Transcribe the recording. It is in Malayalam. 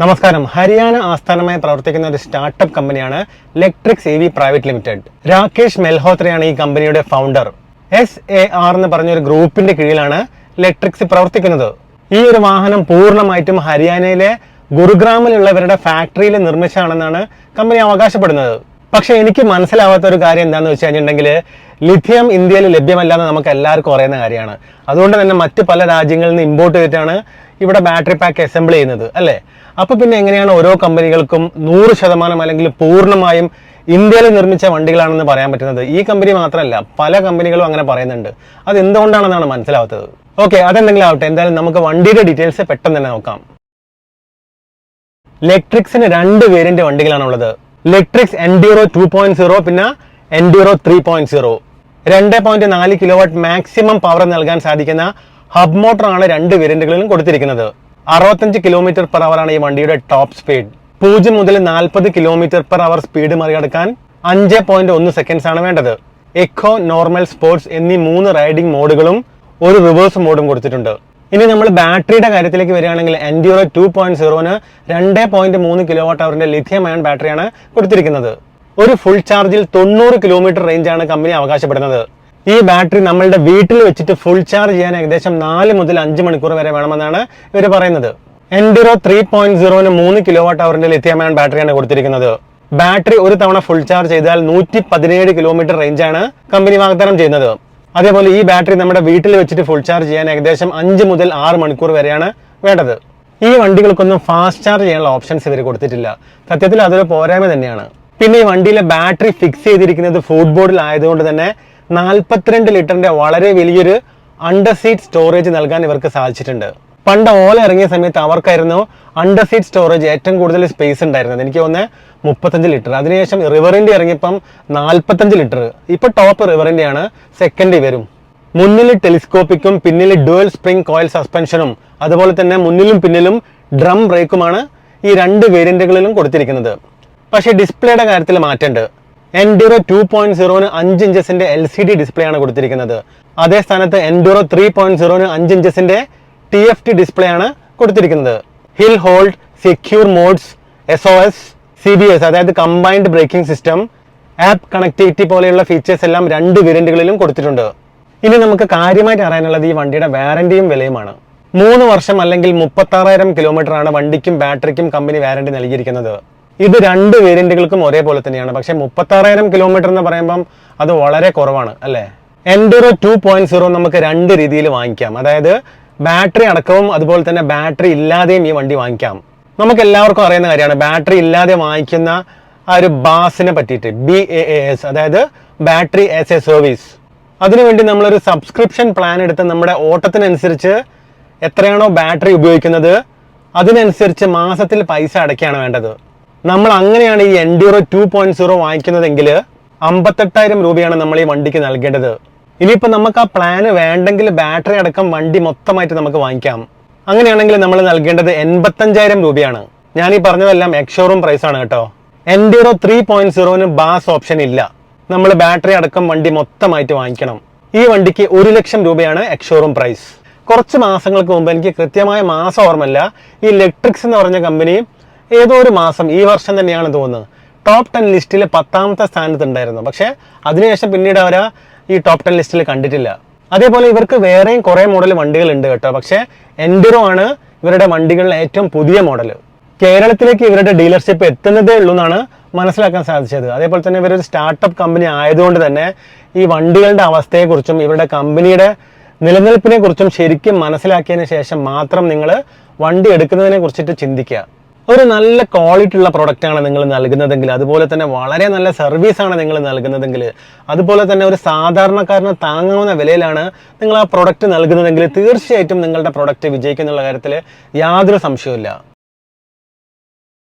നമസ്കാരം. ഹരിയാന ആസ്ഥാനമായി പ്രവർത്തിക്കുന്ന ഒരു സ്റ്റാർട്ടപ്പ് കമ്പനിയാണ് electric C V private limited. Rakesh മെൽഹോത്രയാണ് ഈ കമ്പനിയുടെ ഫൗണ്ടർ എസ് എ ആർ എന്ന് പറഞ്ഞ ഒരു ഗ്രൂപ്പിന്റെ കീഴിലാണ് ഇലക്ട്രിക്സ് പ്രവർത്തിക്കുന്നത്. ഈ ഒരു വാഹനം പൂർണമായിട്ടും ഹരിയാനയിലെ ഗുരുഗ്രാമിലുള്ളവരുടെ ഫാക്ടറിയിൽ നിർമ്മിച്ചാണെന്നാണ് കമ്പനി അവകാശപ്പെടുന്നത്. പക്ഷെ എനിക്ക് മനസ്സിലാവാത്ത ഒരു കാര്യം എന്താണെന്ന് വെച്ച് കഴിഞ്ഞിട്ടുണ്ടെങ്കിൽ ലിഥിയം ഇന്ത്യയിൽ ലഭ്യമല്ല എന്ന് നമുക്ക് എല്ലാവർക്കും അറിയുന്ന കാര്യമാണ്. അതുകൊണ്ട് തന്നെ മറ്റ് പല രാജ്യങ്ങളിൽ നിന്ന് ഇമ്പോർട്ട് ചെയ്തിട്ടാണ് ഇവിടെ ബാറ്ററി പാക്ക് അസംബിൾ ചെയ്യുന്നത് അല്ലേ? അപ്പോൾ പിന്നെ എങ്ങനെയാണ് ഓരോ കമ്പനികൾക്കും നൂറ് ശതമാനം അല്ലെങ്കിൽ പൂർണമായും ഇന്ത്യയിൽ നിർമ്മിച്ച വണ്ടികളാണെന്ന് പറയാൻ പറ്റുന്നത്? ഈ കമ്പനി മാത്രമല്ല പല കമ്പനികളും അങ്ങനെ പറയുന്നുണ്ട്. അത് എന്തുകൊണ്ടാണെന്നാണ് മനസ്സിലാവാത്തത്? ഓക്കെ അതെന്തെങ്കിലും ആവട്ടെ. എന്തായാലും നമുക്ക് വണ്ടിയുടെ ഡീറ്റെയിൽസ് പെട്ടെന്ന് തന്നെ നോക്കാം. ഇലക്ട്രിക്സിന് രണ്ട് variant വണ്ടികളാണുള്ളത്. Electrix Enduro two point zero പിന്നെ എൻഡ്യൂറോ ത്രീ പോയിന്റ് സീറോ രണ്ട് പോയിന്റ് നാല് കിലോ വാട്ട് മാക്സിമം പവർ നൽകാൻ സാധിക്കുന്ന ഹബ് മോട്ടറാണ് രണ്ട് വേരിയന്റുകളിലും കൊടുത്തിരിക്കുന്നത്. അറുപത്തഞ്ച് കിലോമീറ്റർ പെർ ആണ് ഈ വണ്ടിയുടെ ടോപ്പ് സ്പീഡ് പൂജ്യം മുതൽ നാൽപ്പത് കിലോമീറ്റർ പെർ അവർ സ്പീഡ് മറികടക്കാൻ അഞ്ച് പോയിന്റ് ഒന്ന് സെക്കൻഡ്സ് ആണ് വേണ്ടത്. എക്കോ നോർമൽ സ്പോർട്സ് എന്നീ മൂന്ന് റൈഡിംഗ് മോഡുകളും ഒരു റിവേഴ്സ് മോഡും കൊടുത്തിട്ടുണ്ട്. ഇനി നമ്മൾ ബാറ്ററിയുടെ കാര്യത്തിലേക്ക് വരികയാണെങ്കിൽ എൻഡ്യൂറോ ടു പോയിന്റ് സീറോന് രണ്ട് പോയിന്റ് മൂന്ന് കിലോ വാട്ട് അവറിന്റെ ലിഥിയം അയൺ ബാറ്ററിയാണ് കൊടുത്തിരിക്കുന്നത്. ഒരു ഫുൾ ചാർജിൽ തൊണ്ണൂറ് കിലോമീറ്റർ റേഞ്ചാണ് കമ്പനി അവകാശപ്പെടുന്നത്. ഈ ബാറ്ററി നമ്മളുടെ വീട്ടിൽ വെച്ചിട്ട് ഫുൾ ചാർജ് ചെയ്യാൻ ഏകദേശം നാല് മുതൽ അഞ്ച് മണിക്കൂർ വരെ വേണമെന്നാണ് ഇവർ പറയുന്നത്. എൻഡ്യൂറോ ത്രീ പോയിന്റ് സീറോന് മൂന്ന് കിലോ വാട്ട് അവറിന്റെ ലിഥിയം അയൺ ബാറ്ററിയാണ് കൊടുത്തിരിക്കുന്നത്. ബാറ്ററി ഒരു തവണ ഫുൾ ചാർജ് ചെയ്താൽ നൂറ്റി പതിനേഴ് കിലോമീറ്റർ റേഞ്ചാണ് കമ്പനി വാഗ്ദാനം ചെയ്യുന്നത്. അതേപോലെ ഈ ബാറ്ററി നമ്മുടെ വീട്ടിൽ വെച്ചിട്ട് ഫുൾ ചാർജ് ചെയ്യാൻ ഏകദേശം അഞ്ച് മുതൽ ആറ് മണിക്കൂർ വരെയാണ് വേണ്ടത്. ഈ വണ്ടികൾക്കൊന്നും ഫാസ്റ്റ് ചാർജ് ചെയ്യാനുള്ള ഓപ്ഷൻസ് ഇവർ കൊടുത്തിട്ടില്ല. സത്യത്തിൽ അതൊരു പോരായ്മ തന്നെയാണ്. പിന്നെ ഈ വണ്ടിയിലെ ബാറ്ററി ഫിക്സ് ചെയ്തിരിക്കുന്നത് ഫുഡ് ബോർഡിൽ ആയതുകൊണ്ട് തന്നെ നാൽപ്പത്തിരണ്ട് ലിറ്ററിന്റെ വളരെ വലിയൊരു അണ്ടർ സീറ്റ് സ്റ്റോറേജ് നൽകാൻ ഇവർക്ക് സാധിച്ചിട്ടുണ്ട്. പണ്ട് ഓല ഇറങ്ങിയ സമയത്ത് അവർക്കായിരുന്നു അണ്ടർ സീറ്റ് സ്റ്റോറേജ് ഏറ്റവും കൂടുതൽ സ്പേസ് ഉണ്ടായിരുന്നത്. എനിക്ക് തോന്നുന്നത് മുപ്പത്തഞ്ച് ലിറ്റർ അതിനുശേഷം റിവറിന്റെ ഇറങ്ങിയപ്പം നാൽപ്പത്തഞ്ച് ലിറ്റർ ഇപ്പോൾ ടോപ്പ് റിവറിന്റെയാണ് സെക്കൻഡ് വരും. മുന്നിൽ ടെലിസ്കോപ്പിക്കും പിന്നിൽ ഡുവൽ സ്പ്രിംഗ് കോയിൽ സസ്പെൻഷനും അതുപോലെ തന്നെ മുന്നിലും പിന്നിലും ഡ്രം ബ്രേക്കുമാണ് ഈ രണ്ട് വേരിയന്റുകളിലും കൊടുത്തിരിക്കുന്നത്. പക്ഷേ ഡിസ്പ്ലേയുടെ കാര്യത്തിൽ മാറ്റമുണ്ട്. എൻഡ്യൂറോ ടു പോയിന്റ് സീറോന് അഞ്ച് ഇഞ്ചസിന്റെ എൽ സി ഡി ഡിസ്പ്ലേ ആണ് കൊടുത്തിരിക്കുന്നത്. അതേ സ്ഥാനത്ത് എൻഡ്യൂറോ ത്രീ പോയിന്റ് സീറോന് അഞ്ച് ഇഞ്ചസിന്റെ ടി എഫ് ടി ഡിസ്പ്ലേ ആണ് കൊടുത്തിരിക്കുന്നത്. Hill hold secure modes S O S C B S അതായത് combined braking system app connectivity പോലെയുള്ള ഫീച്ചേഴ്സ് എല്ലാം രണ്ട് വേരിയന്റുകളിലും കൊടുത്തിട്ടുണ്ട്. ഇനി നമുക്ക് കാര്യമായിട്ട് അറിയാനുള്ളത് ഈ വണ്ടിയുടെ വാറന്റിയും വിലയുമാണ്. മൂന്ന് വർഷം അല്ലെങ്കിൽ മുപ്പത്താറായിരം കിലോമീറ്റർ ആണ് വണ്ടിക്കും ബാറ്ററിക്കും കമ്പനി വാറന്റി നൽകിയിരിക്കുന്നത്. ഇത് രണ്ട് വേരിയന്റുകൾക്കും ഒരേപോലെ തന്നെയാണ്. പക്ഷെ മുപ്പത്താറായിരം കിലോമീറ്റർ എന്ന് പറയുമ്പം അത് വളരെ കുറവാണ് അല്ലേ? എൻഡോറോ ടു പോയിന്റ് സീറോ നമുക്ക് രണ്ട് രീതിയിൽ വാങ്ങിക്കാം. അതായത് ബാറ്ററി അടക്കവും അതുപോലെ തന്നെ ബാറ്ററി ഇല്ലാതെയും ഈ വണ്ടി വാങ്ങിക്കാം. നമുക്ക് എല്ലാവർക്കും അറിയുന്ന കാര്യമാണ് ബാറ്ററി ഇല്ലാതെ വാങ്ങിക്കുന്ന ആ ഒരു ബാസിനെ പറ്റിയിട്ട് ബി എ എസ് അതായത് ബാറ്ററി ആസ് എ സർവീസ് അതിനുവേണ്ടി നമ്മളൊരു സബ്സ്ക്രിപ്ഷൻ പ്ലാൻ എടുത്ത് നമ്മുടെ ഓട്ടത്തിനനുസരിച്ച് എത്രയാണോ ബാറ്ററി ഉപയോഗിക്കുന്നത് അതിനനുസരിച്ച് മാസത്തിൽ പൈസ അടയ്ക്കുകയാണ് വേണ്ടത്. നമ്മൾ അങ്ങനെയാണ് ഈ എൻഡ്യൂറോ ടു പോയിന്റ് സീറോ വാങ്ങിക്കുന്നതെങ്കിൽ അമ്പത്തെട്ടായിരം രൂപയാണ് നമ്മൾ ഈ വണ്ടിക്ക് നൽകേണ്ടത്. ഇനിയിപ്പോൾ നമുക്ക് ആ പ്ലാന് വേണ്ടെങ്കിൽ ബാറ്ററി അടക്കം വണ്ടി മൊത്തമായിട്ട് നമുക്ക് വാങ്ങിക്കാം. അങ്ങനെയാണെങ്കിൽ നമ്മൾ നൽകേണ്ടത് എൺപത്തഞ്ചായിരം രൂപയാണ്. ഞാൻ ഈ പറഞ്ഞതെല്ലാം എക്സോറൂം പ്രൈസാണ് കേട്ടോ. എൻഡ്യൂറോ ത്രീ പോയിന്റ് സീറോന് ബാസ് ഓപ്ഷൻ ഇല്ല. നമ്മൾ ബാറ്ററി അടക്കം വണ്ടി മൊത്തമായിട്ട് വാങ്ങിക്കണം. ഈ വണ്ടിക്ക് ഒരു ലക്ഷം രൂപയാണ് എക്സോറൂം പ്രൈസ് കുറച്ച് മാസങ്ങൾക്ക് മുമ്പ് എനിക്ക് കൃത്യമായ മാസം ഓർമ്മല്ല ഈ ഇലക്ട്രിക്സ് എന്ന് പറഞ്ഞ കമ്പനി ഏതോ ഒരു മാസം ഈ വർഷം തന്നെയാണ് തോന്നുന്നത് ടോപ്പ് ടെൻ ലിസ്റ്റിൽ പത്താമത്തെ സ്ഥാനത്ത് ഉണ്ടായിരുന്നു. പക്ഷേ അതിനുശേഷം പിന്നീട് അവരാ ഈ ടോപ്പ് ടെൻ ലിസ്റ്റിൽ കണ്ടിട്ടില്ല. അതേപോലെ ഇവർക്ക് വേറെയും കുറേ മോഡൽ വണ്ടികൾ ഉണ്ട് കേട്ടോ. പക്ഷേ എൻഡുറോ ആണ് ഇവരുടെ വണ്ടികളിലെ ഏറ്റവും പുതിയ മോഡൽ കേരളത്തിലേക്ക് ഇവരുടെ ഡീലർഷിപ്പ് എത്തുന്നതേ ഉള്ളൂ എന്നാണ് മനസ്സിലാക്കാൻ സാധിച്ചത്. അതേപോലെ തന്നെ ഇവരൊരു സ്റ്റാർട്ടപ്പ് കമ്പനി ആയതുകൊണ്ട് തന്നെ ഈ വണ്ടികളുടെ അവസ്ഥയെക്കുറിച്ചും ഇവരുടെ കമ്പനിയുടെ നിലനിൽപ്പിനെ കുറിച്ചും ശരിക്കും മനസ്സിലാക്കിയതിന് ശേഷം മാത്രം നിങ്ങൾ വണ്ടി എടുക്കുന്നതിനെ കുറിച്ചിട്ട് ചിന്തിക്കുക. ഒരു നല്ല ക്വാളിറ്റി ഉള്ള പ്രൊഡക്റ്റ് ആണ് നിങ്ങൾ നൽകുന്നതെങ്കിൽ അതുപോലെ തന്നെ വളരെ നല്ല സർവീസ് ആണ് നിങ്ങൾ നൽകുന്നതെങ്കിൽ അതുപോലെ തന്നെ ഒരു സാധാരണക്കാരന് താങ്ങാവുന്ന വിലയിലാണ് നിങ്ങൾ ആ പ്രൊഡക്റ്റ് നൽകുന്നതെങ്കിൽ തീർച്ചയായിട്ടും നിങ്ങളുടെ പ്രൊഡക്റ്റ് വിജയിക്കുന്നുള്ള കാര്യത്തിൽ യാതൊരു സംശയവുമില്ല.